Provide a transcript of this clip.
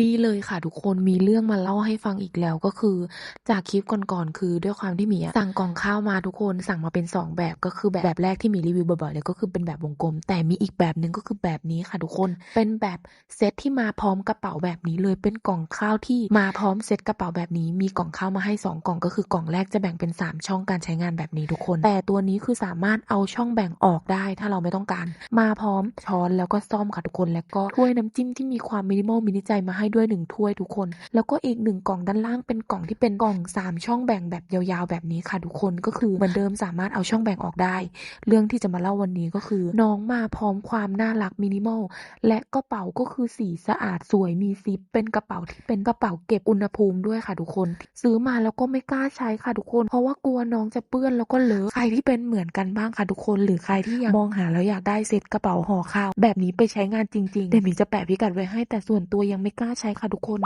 นี่เลยค่ะทุกคนมีเรื่องมาเล่าให้ฟังอีกแล้วก็คือ จากคลิปก่อนๆคือด้วยความที่หมีสั่งกล่องข้าวมาทุกคนสั่งมาเป็น 2 แบบก็คือแบบแบบแรกที่มีรีวิวบ่อยๆเลยก็คือเป็นแบบวงกลม แต่มีอีกแบบหนึ่งก็คือแบบนี้ค่ะทุกคนเป็นแบบเซตที่มาพร้อมกระเป๋าแบบนี้เลยเป็นกล่องข้าวที่มาพร้อมเซตกระเป๋าแบบนี้ มีกล่องข้าวมาให้ 2 กล่องก็คือกล่องแรกจะแบ่งเป็น 3 ช่องการใช้งานแบบนี้ทุกคน แต่ตัวนี้คือสามารถเอาช่องแบ่งออกได้ถ้าเราไม่ต้องการ มาพร้อมช้อนแล้วก็ซ่อมค่ะทุกคน แล้วก็ถ้วยน้ำจิ้มที่มีความมินิมอลมินิใจมาให้ด้วยหนึ่งถ้วยทุกคน แล้วก็อีกหนึ่งกล่องด้านล่างเป็นกล่องที่เป็นกล่องสามช่องแบ่งแบบยาวๆ แบบนี้ค่ะทุกคนก็คือเหมือนเดิมสามารถเอาช่องแบ่งออกได้ เรื่องที่จะมาเล่าวันนี้ก็คือ น้องมาพร้อมความน่ารักมินิมอลและกระเป๋าก็คือสีสะอาดสวยมีซิป เป็นกระเป๋าที่เป็นกระเป๋าเก็บอุณหภูมิด้วยค่ะทุกคน ซื้อมาแล้วก็ไม่กล้าใช้ค่ะทุกคน เพราะว่ากลัวน้องจะเปื้อนแล้วก็เลอะใครที่เป็นเหมือนกันบ้างค่ะทุกคน หรือใครที่ยังมองหาแล้วอยากได้เซ็ตกระเป๋าห่อข้าวแบบนี้ไปใช้งานจริงๆเดี๋ยวมีจะแปะพิกัดไว้ให้แต่ส่วนตัวยังไม่กล้าใช้ค่ะทุกคน